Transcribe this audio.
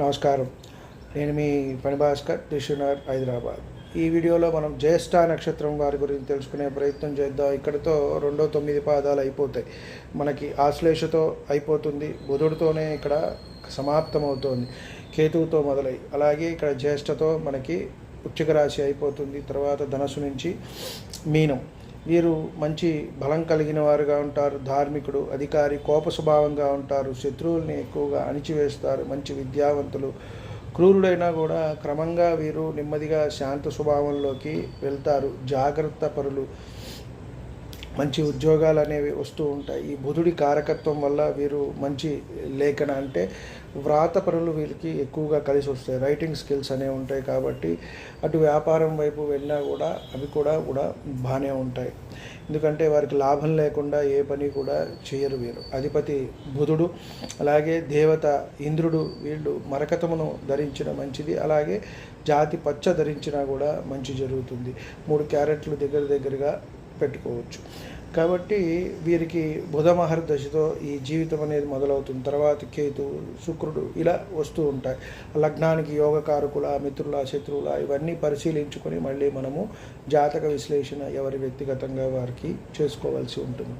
నమస్కారం. నేను మీ పనిభాస్కర్ భాస్కర్ హైదరాబాద్. ఈ వీడియోలో మనం జ్యేష్ఠ నక్షత్రం వారి గురించి తెలుసుకునే ప్రయత్నం చేద్దాం. ఇక్కడితో రెండో తొమ్మిది పాదాలు అయిపోతాయి. మనకి ఆశ్లేషతో అయిపోతుంది. బుధుడితోనే ఇక్కడ సమాప్తమవుతోంది. కేతువుతో మొదలై అలాగే ఇక్కడ జ్యేష్ఠతో మనకి ఉచ్చిక రాశి అయిపోతుంది. తర్వాత ధనస్సు నుంచి మీనం. వీరు మంచి బలం కలిగిన వారుగా ఉంటారు ధార్మికుడు అధికారి కోప స్వభావంగా ఉంటారు శత్రువుల్ని ఎక్కువగా అణిచివేస్తారు మంచి విద్యావంతులు. క్రూరుడైనా కూడా క్రమంగా వీరు నెమ్మదిగా శాంత స్వభావంలోకి వెళ్తారు. జాగ్రత్త పరులు. మంచి ఉద్యోగాలు అనేవి వస్తూ ఉంటాయి. ఈ బుధుడి కారకత్వం వల్ల వీరు మంచి లేఖన అంటే వ్రాతపరులు వీరికి ఎక్కువగా కలిసి వస్తాయి. రైటింగ్ స్కిల్స్ అనేవి ఉంటాయి కాబట్టి అటు వ్యాపారం వైపు వెళ్ళినా కూడా అవి కూడా కూడా బాగానే ఉంటాయి. ఎందుకంటే వారికి లాభం లేకుండా ఏ పని కూడా చేయరు వీరు. అధిపతి బుధుడు అలాగే దేవత ఇంద్రుడు వీళ్ళు మరకతమును ధరించిన మంచిది అలాగే జాతి పచ్చ ధరించినా కూడా మంచి జరుగుతుంది. మూడు క్యారెట్లు దగ్గర దగ్గరగా పెట్టుకోవచ్చు కాబట్టి వీరికి బుధ మహర్దశతో ఈ జీవితం అనేది మొదలవుతుంది. తర్వాత కేతు శుక్రుడు ఇలా వస్తూ ఉంటాయి. లగ్నానికి యోగకారకుల మిత్రుల శత్రువుల ఇవన్నీ పరిశీలించుకొని మళ్ళీ మనము జాతక విశ్లేషణ ఎవరి వ్యక్తిగతంగా వారికి చేసుకోవాల్సి ఉంటుంది.